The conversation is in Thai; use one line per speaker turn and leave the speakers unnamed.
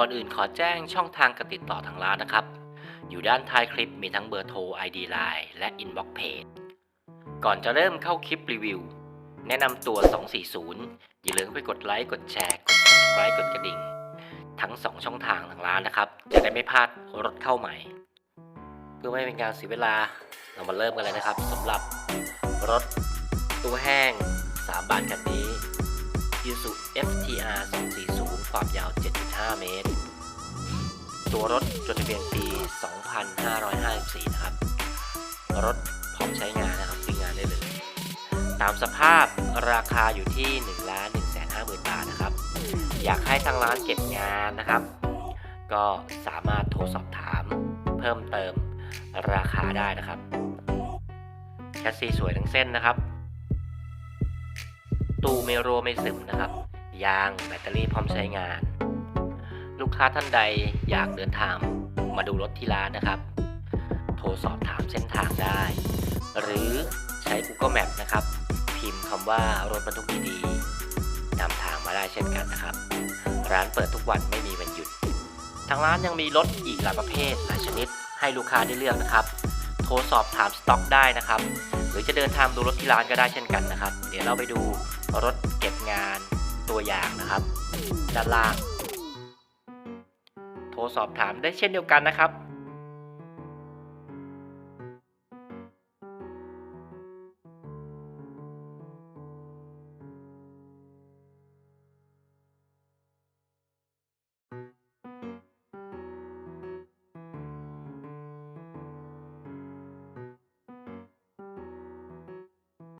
ก่อนอื่นขอแจ้งช่องทางการติดต่อทางร้านนะครับ อยู่ด้านท้ายคลิปมีทั้งเบอร์โทร ID Line และ Inbox Page ก่อนจะเริ่มเข้าคลิปรีวิว แนะนำตัว 240 อย่าลืมไปกดไลค์กดแชร์ กด subscribe กดกระดิ่ง ทั้ง 2 ช่องทางทางร้านนะครับ จะได้ไม่พลาดรถเข้าใหม่ เพื่อไม่เป็นการเสียเวลาเรามาเริ่มกันเลยนะครับสำหรับรถตัวแห้ง 3 บานคันนี้ i s u FTR 240 ความยาว 7.5 เมตร ตัวรถจดทะเบียนปี 2554 นะครับ รถพร้อมใช้งานนะครับวิ่งงานได้เลย ตามสภาพราคาอยู่ที่1ล้าน1 5 0 0 0 0 บาทนะครับ อยากให้ทางร้านเก็บงานนะครับ ก็สามารถโทรสอบถามเพิ่มเติมราคาได้นะครับแคสซีสวยทั้งเส้นนะครับ ตู้ไม่รัวไม่ซึมนะครับ ยาง แบตเตอรี่พร้อมใช้งาน ลูกค้าท่านใดอยากเดินทางมาดูรถที่ร้านนะครับ โทรสอบถามเส้นทางได้ หรือใช้ Google Map นะครับ พิมพ์คำว่ารถบรรทุกดีๆนำทางมาได้เช่นกันนะครับ ร้านเปิดทุกวันไม่มีวันหยุด ทางร้านยังมีรถอีกหลายประเภทหลายชนิดให้ลูกค้าได้เลือกนะครับ โทรสอบถามสต็อกได้นะครับ หรือจะเดินทางดูรถที่ร้านก็ได้เช่นกันนะครับ เดี๋ยวเราไปดูรถเก็บงาน ตัวอย่างนะครับ ด้านล่าง โทรสอบถามได้เช่นเดียวกันนะครับ